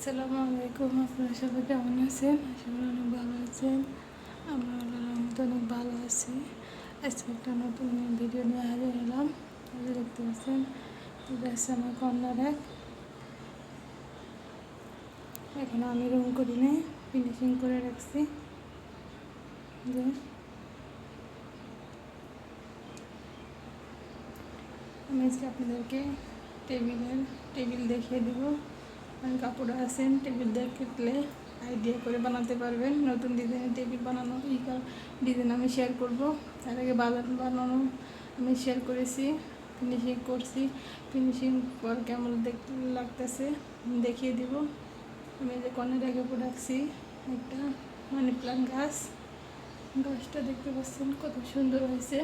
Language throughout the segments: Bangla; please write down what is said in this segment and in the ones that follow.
আসসালামু আলাইকুম, আপনারা সবাই কেমন আছেন? আশা করি অনেক ভালো আছেন। আমরা আল্লাহর রহমতে অনেক ভালো আছি। আজকে একটা নতুন ভিডিও নিয়ে হাজির হলাম। দেখতে পাচ্ছেন, এটা হচ্ছে আমার কর্নার এক। এখনও আমি রুম করি নাই ফিনিশিং করে রাখছি। যে আমি আজকে আপনাদেরকে টেবিলের টেবিল দেখিয়ে দেবো। কাপড় আছেন টেবিল দেখলে আইডিয়া করে বানাতে পারবেন। নতুন ডিজাইনের টেবিল বানানো এই ডিজাইন আমি শেয়ার করব। তার আগে বানানো বানানো আমি শেয়ার করেছি ফিনিশিং করছি। ফিনিশিং পর কেমন দেখতে লাগতেছে দেখিয়ে দিব। আমি যে কর্নে রেখে রাখছি একটা মানি প্লান্ট গাছ। গাছটা দেখতে পাচ্ছেন কত সুন্দর হয়েছে।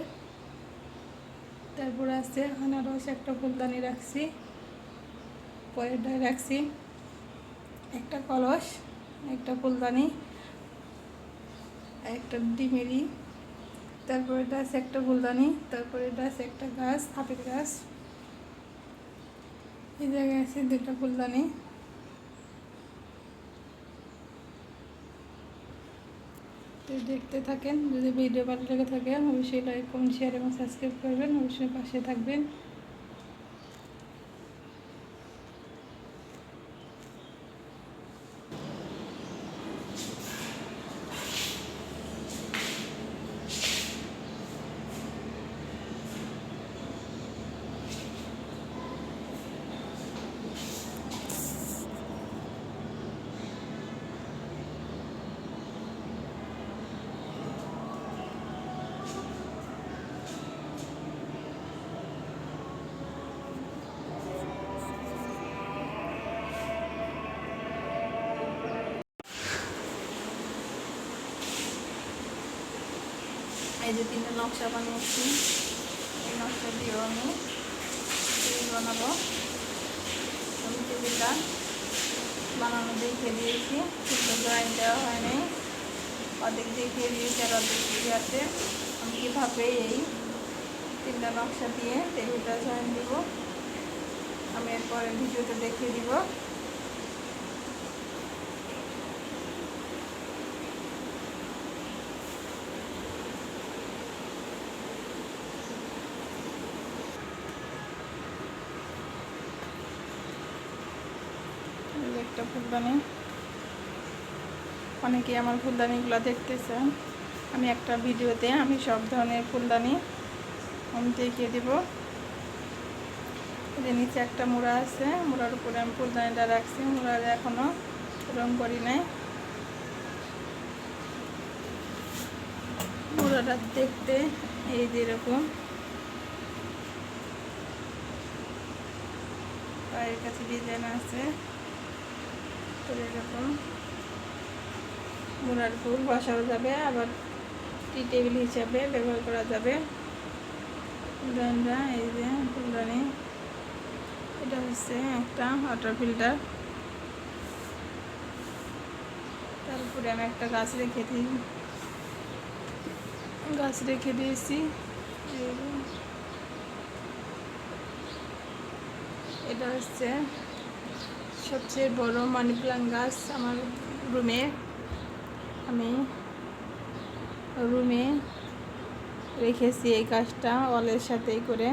তারপরে আছে আনারস, একটা ফুলদানি রাখছি। পরেরটায় রাখছি। একটা কলস, একটা ফুলদানি, একটা ডিমেরি, তারপরে এটা আছে একটা ফুলদানি, তারপরে এটা আছে একটা গাছ আপেল গাছ। এই জায়গায় আছে দুটা ফুলদানি। তো দেখতে থাকেন, যদি ভিডিও ভালো লেগে থাকে, অবশ্যই লাইক কমেন্ট শেয়ার এবং সাবস্ক্রাইব করবেন। অবশ্যই পাশে থাকবেন। এই যে তিনটে নকশা বানিয়েছি, এই নকশা দিয়েও আমি টেবিল বানাবো। আমি টেবিলটা বানানো দেখিয়ে দিয়েছি, কিন্তু ড্রয়িং দেওয়া হয়নি অর্ধেক দেখিয়ে দিয়েছি আর অর্ধেক দিয়ে আছে। আমি কীভাবে এই তিনটা নকশা দিয়ে টেবিলটা জয়েন দিব, আমি এরপরে ভিডিওটা দেখিয়ে দিব এই যে একটা ফুলদানি। অনেকেই আমার ফুলদানিগুলো দেখতেছেন আমি একটা ভিডিওতে আমি সব ধরনের ফুলদানি আমি দেখিয়ে দেব। যে নিচে একটা মোড়া আছে, মোড়ার উপরে আমি ফুলদানিটা রাখছি। মোড়ার এখনও রং করি নাই। মোড়াটা দেখতে এই যে এরকম। পায়ের কাছে ডিজাইন আছে। তো মোড়ার ফুল বসানো যাবে, আবার টি টেবিল হিসাবে ব্যবহার করা যাবে। ফুলদানটা এই যে, ফুলদানি। এটা হচ্ছে একটা ওয়াটার ফিল্টার তারপরে আমি একটা গাছ রেখে দিই। গাছ রেখে দিয়েছি। এটা হচ্ছে সবচেয়ে বড় মানি প্লান্ট গাছ আমার রুমে আমি রুমে রেখেছি এই গাছটা অলের সাথেই করে।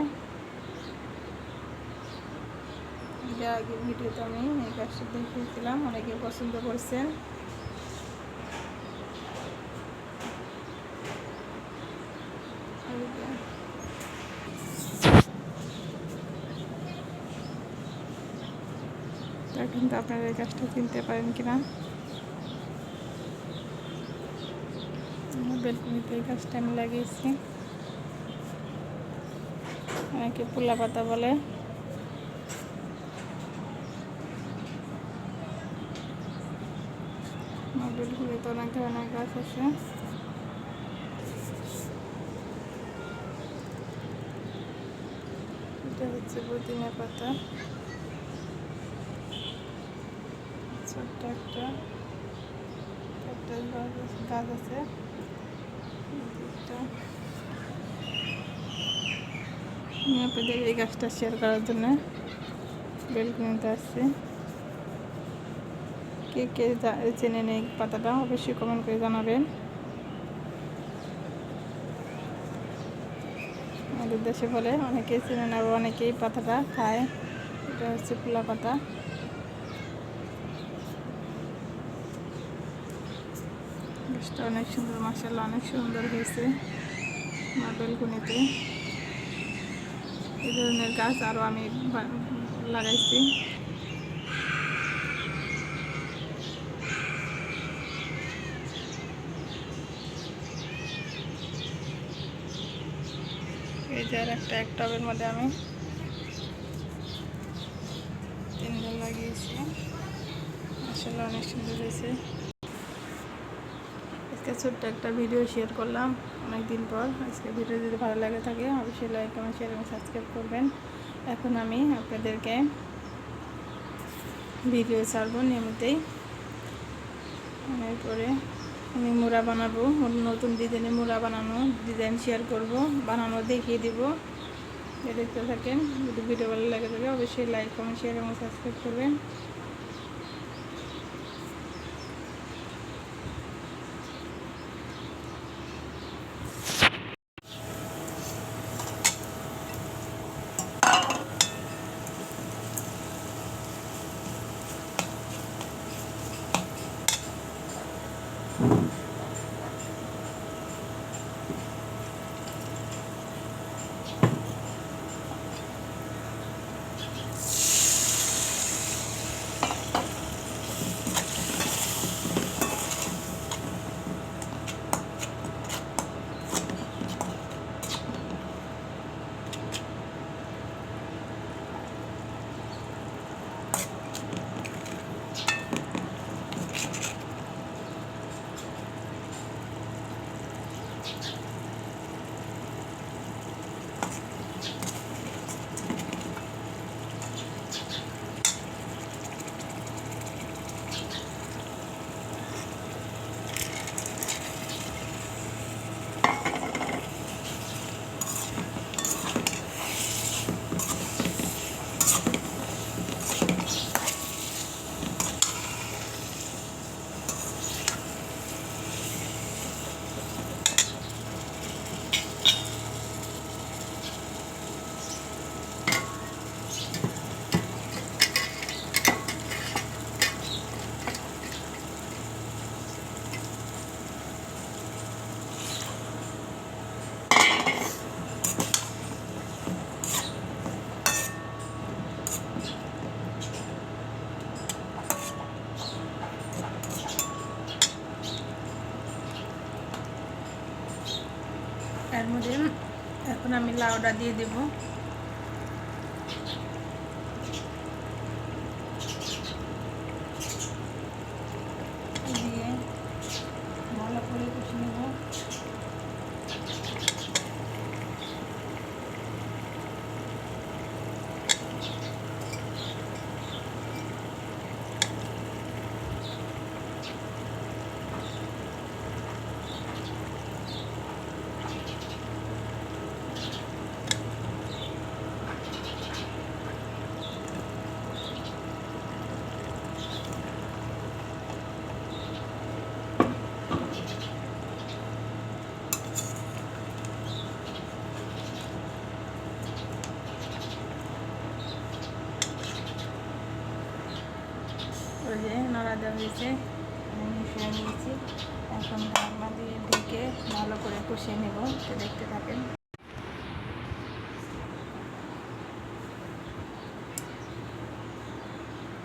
এটা আগে ভিডিওতে আমি এই গাছটা দেখিয়েছিলাম, অনেকে পছন্দ করছেন। কিন্তু আপনারা এই গাছটা চিনতে পারেন কিনা বেলকুনিতে এই গাছটা আমি লাগিয়েছি অনেকে পোলা পাতা বলে আমার বেলকুনিতে অনেক ধরনের গাছ আছে এটা হচ্ছে পুদিনা পাতা ছোট্ট একটা একটা গাছ আছে আপনাদের এই গাছটা শেয়ার করার জন্য বেলকুনিতে আসছি। কে কে চেনেন এই পাতাটা, অবশ্যই কমেন্ট করে জানাবেন। আমাদের দেশে বলে অনেকেই চেনেন আবার অনেকেই পাতাটা খায়। এটা হচ্ছে পোলা পাতা। গাছটা অনেক সুন্দর মাসাল্লাহ অনেক সুন্দর হয়েছে আমার বেলকুনিতে এই ধরনের গাছ আরও আমি লাগাইছি। এই যে একটা এক টবের মধ্যে আমি তিনটা লাগিয়েছি। আসলে অনেক সুন্দর হয়েছে। আজকে ছোট্ট একটা ভিডিও শেয়ার করলাম অনেক দিন পর। আজকে ভিডিও যদি ভালো লাগে থাকে, অবশ্যই লাইক কমেন্ট শেয়ার এবং সাবস্ক্রাইব করবেন। এখন আমি আপনাদেরকে ভিডিও ছাড়বো নিয়মিতই। এরপরে আমি মুড়া বানাবো নতুন ডিজাইনে মুড়া বানানো ডিজাইন শেয়ার করব, বানানো দেখিয়ে দিব। দেখতে থাকেন, যদি ভিডিও ভালো লাগে থাকে, অবশ্যই লাইক কমেন্ট শেয়ার এবং সাবস্ক্রাইব করবেন। এর মধ্যে এখন আমি লাউডা দিয়ে দেব দিয়ে ভালো করে কষে নেব যে নড়া দেওয়া হয়েছে মিশিয়ে নিয়েছি। এখন ঢাকনা দিয়ে ঢেকে ভালো করে কষিয়ে নেব দেখতে থাকেন।